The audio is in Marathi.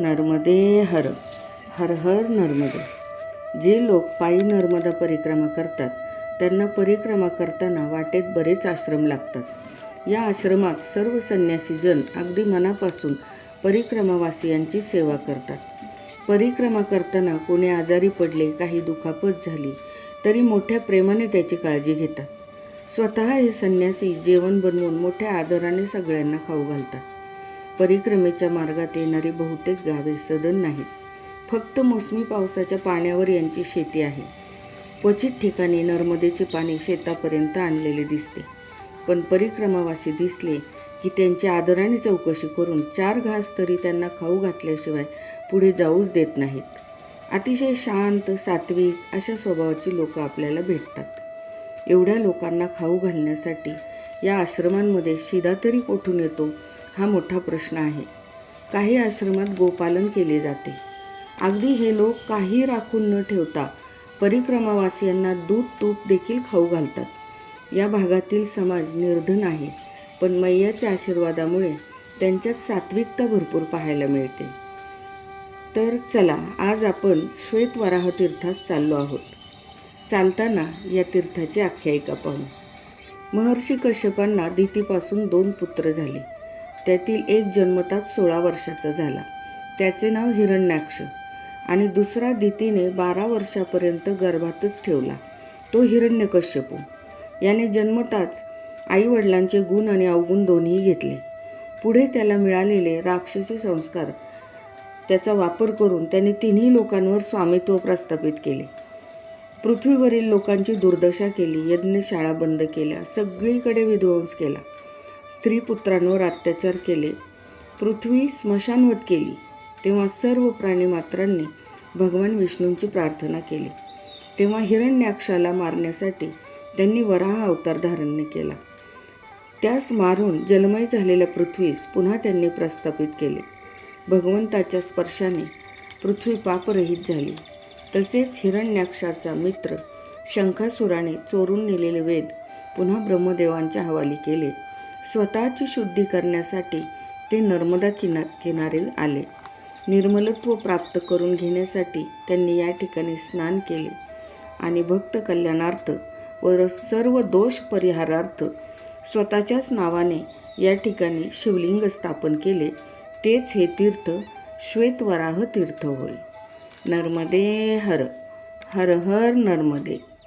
नर्मदे हर हर हर नर्मदे. जे लोक पायी नर्मदा परिक्रमा करतात त्यांना परिक्रमा करताना वाटेत बरेच आश्रम लागतात. या आश्रमात सर्व संन्यासीजन अगदी मनापासून परिक्रमावासियांची सेवा करतात. परिक्रमा करताना कोणी आजारी पडले काही दुखापत झाली तरी मोठ्या प्रेमाने त्याची काळजी घेतात. स्वतः हे संन्यासी जेवण बनवून मोठ्या आदराने सगळ्यांना खाऊ घालतात. परिक्रमेच्या मार्गात येणारी बहुतेक गावे सदन नाहीत. फक्त मोसमी पावसाच्या पाण्यावर यांची शेती आहे. क्वचित ठिकाणी नर्मदेचे पाणी शेतापर्यंत आणलेले दिसते. पण परिक्रमावासी दिसले की त्यांची आदराने चौकशी करून चार घास तरी त्यांना खाऊ घातल्याशिवाय पुढे जाऊच देत नाहीत. अतिशय शांत सात्विक अशा स्वभावाची लोक आपल्याला भेटतात. एवढ्या लोकांना खाऊ घालण्यासाठी या आश्रमांमध्ये शिदा तरी कोठून येतो? हा मोठा प्रश्न आहे. काही आश्रमात गोपालन केले जाते. अगदी हे लोक काही राखून न ठेवता परिक्रमावासियांना दूध तूप देखील खाऊ घालतात. या भागातील समाज निर्धन आहे पण मैयाच्या आशीर्वादामुळे त्यांच्यात सात्विकता भरपूर पाहायला मिळते. तर चला आज आपण श्वेतवराह तीर्थास चाललो आहोत. चालताना या तीर्थाची आख्यायिका पाहू. महर्षी कश्यपांना दितीपासून दोन पुत्र झाले. त्यातील एक जन्मताच सोळा वर्षाचा झाला. त्याचे नाव हिरण्याक्ष आणि दुसरा दितीने बारा वर्षापर्यंत गर्भातच ठेवला. तो हिरण्यकश्यपू याने जन्मताच आईवडिलांचे गुण आणि अवगुण दोन्ही घेतले. पुढे त्याला मिळालेले राक्षसी संस्कार त्याचा वापर करून त्याने तिन्ही लोकांवर स्वामित्व प्रस्थापित केले. पृथ्वीवरील लोकांची दुर्दशा केली यज्ञशाळा बंद केल्या सगळीकडे विध्वंस केला. स्त्री पुत्रांवर अत्याचार केले. पृथ्वी स्मशानवत केली. तेव्हा सर्व प्राणीमात्रांनी भगवान विष्णूंची प्रार्थना केली. तेव्हा हिरण्याक्षाला मारण्यासाठी त्यांनी वराह अवतार धारण केला. त्यास मारून जलमय झालेल्या पृथ्वीस पुन्हा त्यांनी प्रस्थापित केले. भगवंताच्या स्पर्शाने पृथ्वी पापरहित झाली. तसेच हिरण्याक्षाचा मित्र शंखासुराने चोरून नेलेले वेद पुन्हा ब्रह्मदेवांच्या हवाली केले. स्वतःची शुद्धी करण्यासाठी ते नर्मदा किना किनारे आले. निर्मलत्व प्राप्त करून घेण्यासाठी त्यांनी या ठिकाणी स्नान केले. आणि भक्त कल्याणार्थ व सर्व दोष परिहारार्थ स्वतःच्याच नावाने या ठिकाणी शिवलिंग स्थापन केले. तेच हे तीर्थ श्वेतवराह तीर्थ होय. नर्मदे हर हर हर नर्मदे.